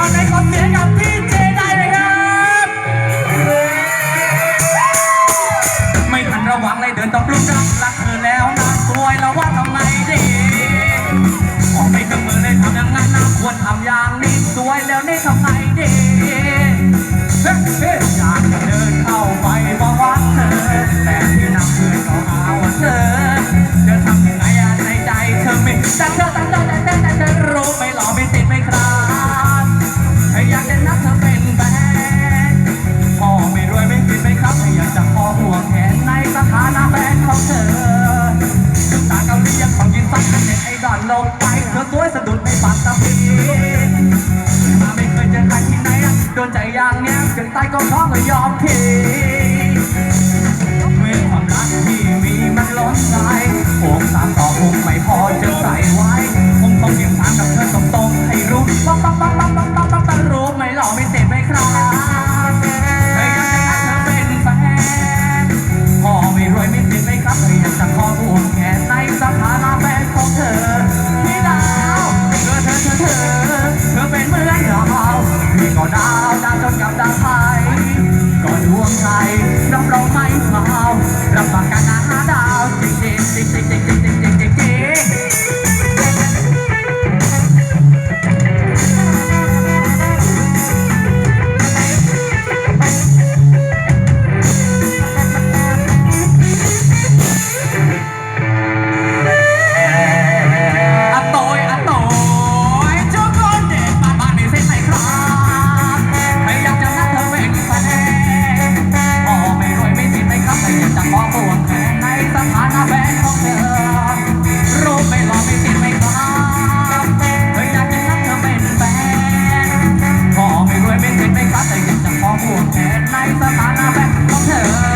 เอาใจขอเสียกับพี่เจได้เลยครับ ไม่ทันระวังเลยเดินต้องรุกกรักแล้วสวยแล้วว่าทำไงดีไปเครื่มือเลยทำยังไงนะควรทำอย่างนี้สวยแล้วนี่ทำไงดี ลงไปเธอสวยสะดุดในปากตะพีไม่เคยเจอใครที่ไหนโดนใจอย่างเนี้ยถึงตาก็พร้อมเลยยอมทิ้ มีก็ดาวดาวจนกับดาวพา back on her.